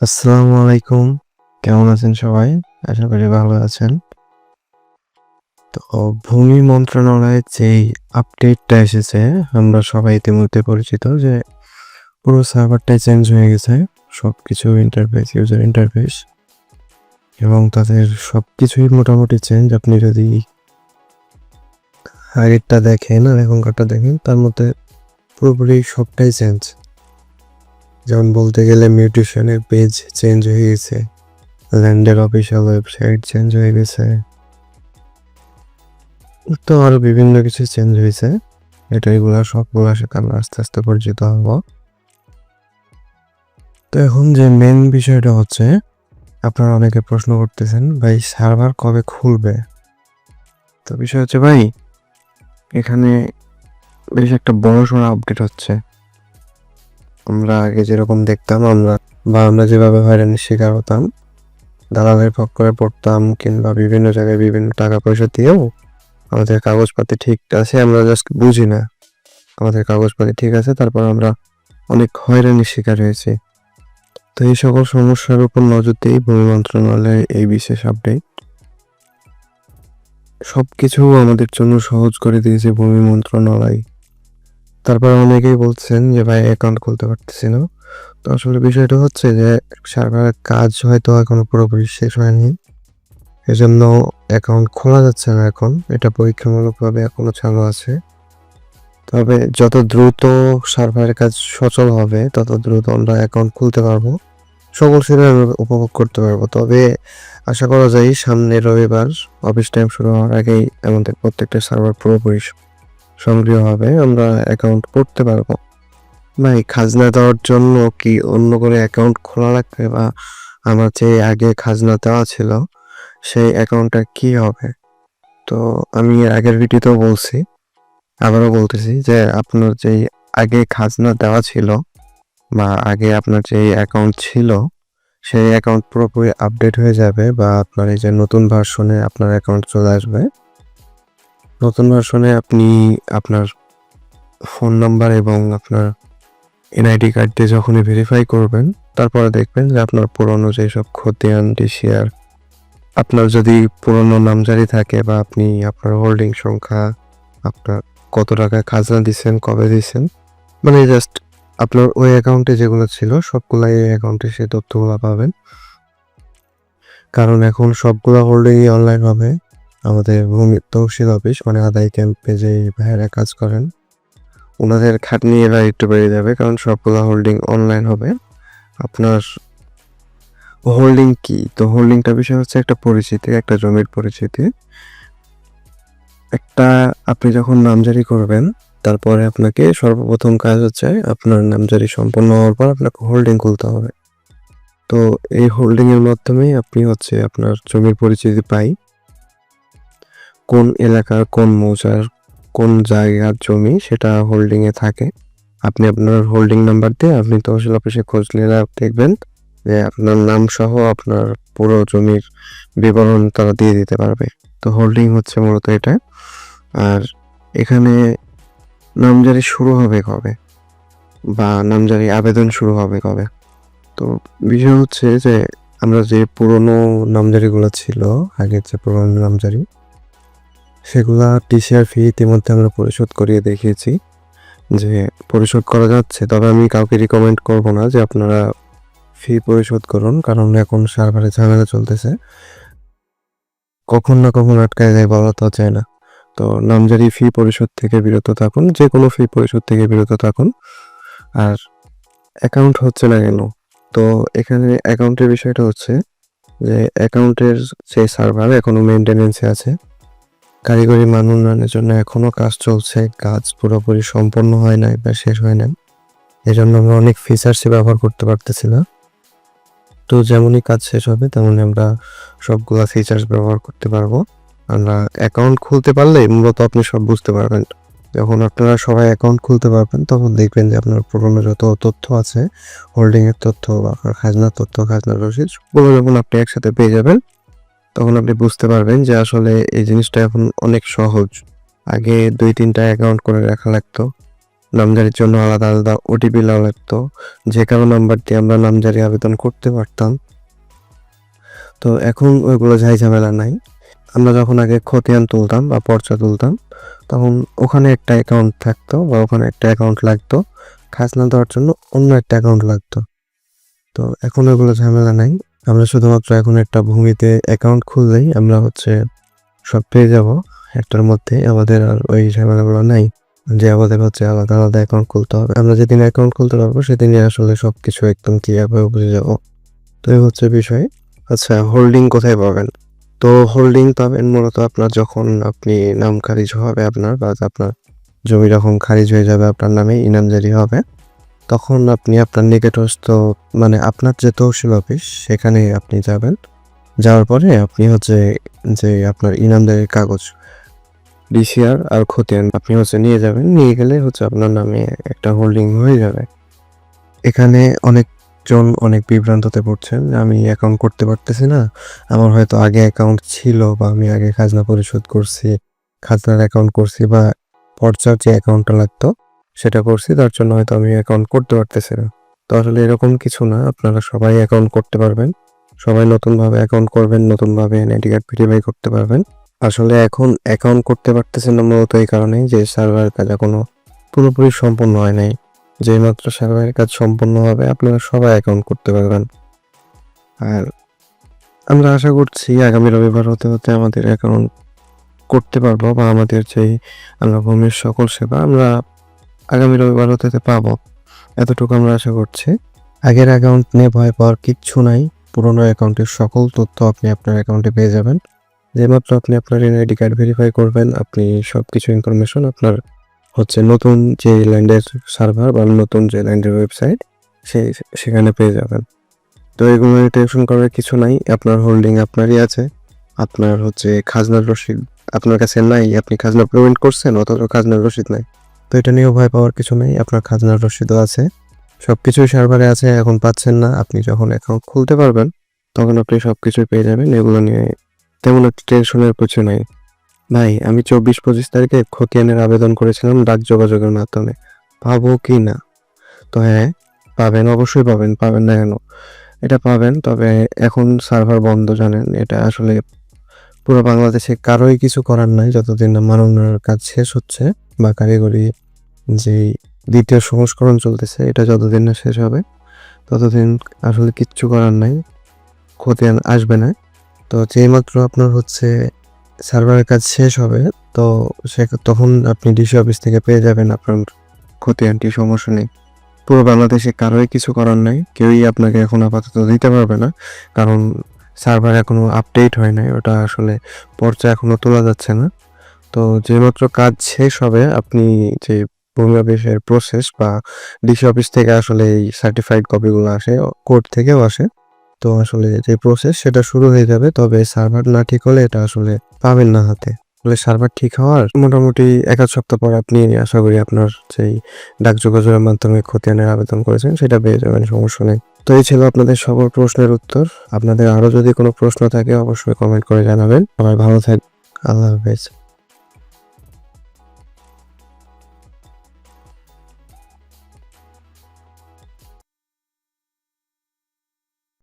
আসসালামু আলাইকুম। কেমন আছেন সবাই? আশা করি ভালো আছেন। তো ভূমি মন্ত্রণালয়ের যেই আপডেটটা এসেছে, আমরা সবাই ইতিমধ্যে পরিচিত যে পুরো সার্ভারটাই চেঞ্জ হয়ে গেছে। সব কিছু ইন্টারফেস ইউজার ইন্টারফেস এবং তাদের সব কিছুই মোটামুটি চেঞ্জ আপনি যদি আগেরটা দেখেন আর এখনকারটা দেখেন, তার মধ্যে পুরোপুরি সবটাই চেঞ্জ যেমন বলতে গেলে মিউটেশনের পেজ চেঞ্জ হয়ে গেছে ল্যান্ডের অফিসিয়াল ওয়েবসাইট চেঞ্জ হয়ে গেছে। তো আরও বিভিন্ন কিছু চেঞ্জ হয়েছে, এটা এগুলা সবগুলোর সাথে আমরা আস্তে আস্তে পরিচিত হব। তো এখন যে মেন বিষয়টা হচ্ছে, আপনারা অনেকে প্রশ্ন করতেছেন, ভাই সার্ভার কবে খুলবে? তো বিষয় হচ্ছে, ভাই, এখানে বেশ একটা বড় সড়ো আপডেট হচ্ছে। আমরা আগে যেরকম দেখতাম, আমরা বা আমরা যেভাবে হয়রানির শিকার হতাম, দালালের পক্ষে পড়তাম কিংবা বিভিন্ন জায়গায় বিভিন্ন টাকা পয়সা দিয়েও আমাদের কাগজপাতি ঠিক আছে, আমরা জাস্ট বুঝি না। আমাদের কাগজপাতি ঠিক আছে, তারপর আমরা অনেক হয়রানির শিকার হয়েছি। তো এই সকল সমস্যার উপর নজর দিয়েই ভূমি মন্ত্রণালয়ের এই বিশেষ আপডেট সব কিছু আমাদের জন্য সহজ করে দিয়েছে ভূমি মন্ত্রণালয়। তারপর অনেকেই বলছেন যে, ভাই অ্যাকাউন্ট খুলতে পারতেছি না। তো আসলে বিষয়টা হচ্ছে যে সার্ভারের কাজ হয়তো এখনও পুরোপুরি শেষ হয়নি। এজন্য অ্যাকাউন্ট খোলা যাচ্ছে না এখন। এটা পরীক্ষামূলকভাবে এখনও চালু আছে। তবে যত দ্রুত সার্ভারের কাজ সচল হবে, তত দ্রুত আমরা অ্যাকাউন্ট খুলতে পারব। সকল সেবা উপভোগ করতে পারব। তবে আশা করা যায় সামনে রবিবার অফিস টাইম শুরু হওয়ার আগেই আমাদের প্রত্যেকটা সার্ভার পুরোপুরি সক্রিয় হবে, আমরা অ্যাকাউন্ট করতে পারব। ভাই, খাজনা দেওয়ার জন্য কি অন্য করে অ্যাকাউন্ট খোলা লাগবে বা আমার যে আগে খাজনা দেওয়া ছিল, সেই অ্যাকাউন্টটা কি হবে? তো আমি আগের ভিডিওতেও বলছি, আবারও বলতেছি যে আপনার যেই আগে খাজনা দেওয়া ছিল বা আগে আপনার যে অ্যাকাউন্ট ছিল, সেই অ্যাকাউন্ট পুরোপুরি আপডেট হয়ে যাবে বা আপনার এই যে নতুন ভার্সনে আপনার অ্যাকাউন্ট চলে আসবে। নতুন ভার্সনে আপনি আপনার ফোন নাম্বার এবং আপনার এনআইডি কার্ড দিয়ে যখনই ভেরিফাই করবেন, তারপরে দেখবেন যে আপনার পুরনো যেসব খতিয়ান ডিসিআর আপনার যদি পুরনো নামজারি থাকে বা আপনি আপনার হোল্ডিং সংখ্যা, আপনার কত টাকা খাজনা দিচ্ছেন কবে দিচ্ছেন মানে জাস্ট আপনার ওই অ্যাকাউন্টে যেগুলো ছিল, সবগুলাই এই অ্যাকাউন্টে সেই তথ্যগুলো পাবেন। কারণ এখন সবগুলো হোল্ডিংই অনলাইন হবে। আমাদের ভূমি তহসিল অফিস মানে আদায় ক্যাম্পে যে ভাইয়েরা কাজ করেন, ওনাদের খাটনি এরা একটু বেড়ে যাবে, কারণ সবগুলো হোল্ডিং অনলাইন হবে। আপনার হোল্ডিং কি? তো হোল্ডিংটা বিষয় হচ্ছে একটা পরিচিতি, একটা জমির পরিচিতি। একটা আপনি যখন নামজারি করবেন, তারপরে আপনাকে সর্বপ্রথম কাজ হচ্ছে আপনার নামজারি সম্পন্ন হওয়ার পর আপনাকে হোল্ডিং খুলতে হবে। তো এই হোল্ডিংয়ের মাধ্যমেই আপনি হচ্ছে আপনার জমির পরিচিতি পাই। কোন এলাকার কোন মৌজার কোন জায়গার জমি সেটা হোল্ডিং এ থাকে। আপনি আপনার হোল্ডিং নাম্বার দিয়ে আপনি তহসিল অফিসে খোঁজ নিলে দেখবেন যে আপনার নাম সহ আপনার পুরো জমির বিবরণ তারা দিয়ে দিতে পারবে। তো হোল্ডিং হচ্ছে মূলত এটা। আর এখানে নামজারি শুরু হবে কবে? বা নামজারি আবেদন শুরু হবে কবে? তো বিষয় হচ্ছে যে আমরা যে পুরনো নামজারিগুলো ছিল, আগের যে পুরনো নামজারি সেগুলা টিসিআর ফি ইতিমধ্যে আমরা পরিশোধ করিয়ে দেখিয়েছি যে পরিশোধ করা যাচ্ছে। তবে আমি কাউকে রিকমেন্ড করব না যে আপনারা ফি পরিশোধ করুন, কারণ এখন সার্ভারে ঝামেলা চলতেছে। কখন না কখন আটকায় যায় বলা তো যায় না। তো নামজারি ফি পরিশোধ থেকে বিরত থাকুন যে কোনো ফি পরিশোধ থেকে বিরত থাকুন। আর অ্যাকাউন্ট হচ্ছে না কেন? তো এখানে অ্যাকাউন্টের বিষয়টা হচ্ছে যে অ্যাকাউন্টের যে সার্ভার এখনও মেনটেনেন্সে আছে। কারিগরি মান উন্নয়নের জন্য এখনও কাজ চলছে, কাজ পুরোপুরি সম্পন্ন হয় নাই বা শেষ হয় নাই। এই জন্য আমরা অনেক ফিচার্সই ব্যবহার করতে পারতেছি না তো যেমনই কাজ শেষ হবে, তেমনই আমরা সবগুলা ফিচার্স ব্যবহার করতে পারব। আমরা অ্যাকাউন্ট খুলতে পারলে মূলত আপনি সব বুঝতে পারবেন। যখন আপনারা সবাই অ্যাকাউন্ট খুলতে পারবেন, তখন দেখবেন যে আপনার পুরনো যত তথ্য আছে হোল্ডিংয়ের তথ্য বা খাজনার তথ্য, খাজনার রসিদ, সবগুলো যখন আপনি একসাথে পেয়ে যাবেন তখন আপনি বুঝতে পারবেন যে আসলে এই জিনিসটা এখন অনেক সহজ। আগে দুই তিনটা অ্যাকাউন্ট করে রাখা লাগতো। নামজারির জন্য আলাদা আলাদা ওটিপি লাগতো। যে কারও নাম্বার দিয়ে আমরা নামজারি আবেদন করতে পারতাম। তো এখন ওইগুলো ঝাই ঝামেলা নাই। আমরা যখন আগে খতিয়ান তুলতাম বা পর্চা তুলতাম, তখন ওখানে একটা অ্যাকাউন্ট থাকতো বা ওখানে একটা অ্যাকাউন্ট লাগতো। খাজনা দেওয়ার জন্য অন্য একটা অ্যাকাউন্ট লাগতো। তো এখন ওইগুলো ঝামেলা নাই। আমরা শুধুমাত্র এখন একটা ভূমিতে অ্যাকাউন্ট খুললেই আমরা হচ্ছে সব পেয়ে যাব। একটার মধ্যে আমাদের আর ওই ঝামেলাগুলো নাই। যে আমাদের হচ্ছে আলাদা আলাদা অ্যাকাউন্ট খুলতে হবে। আমরা যেদিন অ্যাকাউন্ট খুলতে পারব সেদিনই আসলে সব কিছু একদম ক্লিয়ারভাবে বুঝে যাব। তো এই হচ্ছে বিষয়। আচ্ছা হোল্ডিং কোথায় পাবেন? তো হোল্ডিং পাবেন মূলত আপনার যখন আপনি নাম খারিজ হবে আপনার বা আপনার জমি যখন খারিজ হয়ে যাবে আপনার নামে ইনামজারি হবে। তখন আপনি আপনার নিকটস্থ মানে আপনার যে তহসিল অফিস সেখানে আপনি যাবেন। যাওয়ার পরে আপনি হচ্ছে যে আপনার ইনামদারির কাগজ, ডিসিআর আর খতিয়ান আপনি হচ্ছে নিয়ে যাবেন। নিয়ে গেলে হচ্ছে আপনার নামে একটা হোল্ডিং হয়ে যাবে। এখানে অনেকজন অনেক বিভ্রান্ততে পড়ছেন। আমি অ্যাকাউন্ট করতে পারতেছি না। আমার হয়তো আগে অ্যাকাউন্ট ছিল বা আমি আগে খাজনা পরিশোধ করছি, খাজনার অ্যাকাউন্ট করছি বা পর্চার যে অ্যাকাউন্টটা লাগতো। সেটা করছি, তার জন্য হয়তো আমি অ্যাকাউন্ট করতে পারতেছি না। তো আসলে এরকম কিছু না, আপনারা সবাই অ্যাকাউন্ট করতে পারবেন। সবাই নতুনভাবে অ্যাকাউন্ট করবেন, নতুনভাবে এনআইডি কার্ড ভেরিফাই করতে পারবেন। আসলে এখন অ্যাকাউন্ট করতে পারতেছেন না মূলত এই কারণেই যে সার্ভারের কাজ এখনও পুরোপুরি সম্পূর্ণ হয় নাই। যেই মাত্র সার্ভারের কাজ সম্পূর্ণ হবে, আপনারা সবাই অ্যাকাউন্ট করতে পারবেন। আর আমরা আশা করছি আগামী রবিবার হতে হতে আমাদের অ্যাকাউন্ট করতে পারব বা আমাদের যেই আমরা ভূমির সকল সেবা, আমরা আগামী রবিবার হতে পাবো। এতটুকু আমরা আশা করছি। আগের অ্যাকাউন্ট নিয়ে ভয় পাওয়ার কিচ্ছু নাই। পুরোনো অ্যাকাউন্টের সকল তথ্য আপনি আপনার অ্যাকাউন্টে পেয়ে যাবেন। যেমাত্র আপনি আপনার এনআইডি কার্ড ভেরিফাই করবেন, আপনি সব কিছু ইনফরমেশন আপনার হচ্ছে নতুন যে ল্যান্ডের সার্ভার বা নতুন যে ল্যান্ডের ওয়েবসাইট সেই সেখানে পেয়ে যাবেন। তো এগুলো টেনশন করার কিছু নাই। আপনার হোল্ডিং আপনারই আছে। আপনার হচ্ছে খাজনার রসিদ আপনার কাছে নাই। আপনি খাজনা পেমেন্ট করছেন, অথচ খাজনার রসিদ নাই। তো এটা নিয়েও ভয় পাওয়ার কিছু নেই, আপনার খাজনার রসিদও আছে। সব কিছুই সার্ভারে আছে, এখন পাচ্ছেন না। আপনি যখন অ্যাকাউন্ট খুলতে পারবেন, তখন আপনি সব কিছুই পেয়ে যাবেন। এগুলো নিয়ে তেমন একটা টেনশনের কিছু নেই। ভাই, আমি চব্বিশ পঁচিশ তারিখে খতিয়ানের আবেদন করেছিলাম ডাক যোগাযোগের মাধ্যমে। পাবো কি না? তো হ্যাঁ পাবেন, অবশ্যই পাবেন। পাবেন না কেন? এটা পাবেন, তবে এখন সার্ভার বন্ধ জানেন। এটা আসলে পুরো বাংলাদেশে কারোই কিছু করার নাই, যতদিন না মানবনার কাজ শেষ হচ্ছে বা কারিগরি যে দ্বিতীয় সংস্করণ চলতেছে, এটা যতদিন না শেষ হবে, ততদিন আসলে কিচ্ছু করার নাই খতিয়ান আসবে না। তো যেইমাত্র আপনার হচ্ছে সার্ভারের কাজ শেষ হবে, তো সে তখন আপনি ডিসি অফিস থেকে পেয়ে যাবেন আপনার খতিয়ানটি সমস্যা নেই। পুরো বাংলাদেশে কারোই কিছু করার নাই, কেউই আপনাকে এখন আপাতত দিতে পারবে না, কারণ সার্ভার এখনও আপডেট হয় নাই, ওটা আসলে পর্চা এখনও তোলা যাচ্ছে না। তো যেমাত্র কাজ শেষ হবে, আপনি যে ভূমি অফিসের প্রসেস বা ডিসি অফিস থেকে আসলে এই সার্টিফাইড কপিগুলো আসে কোর্ট থেকেও আসে, তো আসলে যে প্রসেস সেটা শুরু হয়ে যাবে, তবে সার্ভার না ঠিক হলে এটা আসলে পাবেন না হাতে। বলে সার্ভার ঠিক হওয়ার মোটামুটি এক আধ সপ্তাহ পর আপনি, আশা করি আপনার যেই ডাক যোগাযোগের মাধ্যমে খতিয়ানের আবেদন করেছেন, সেটা পেয়ে যাবেন, সমস্যা নেই। তো এই ছিল আপনাদের সবার প্রশ্নের উত্তর। আপনাদের আরও যদি কোনো প্রশ্ন থাকে, অবশ্যই কমেন্ট করে জানাবেন। সবাই ভালো থাক আল্লাহ হাফেজ।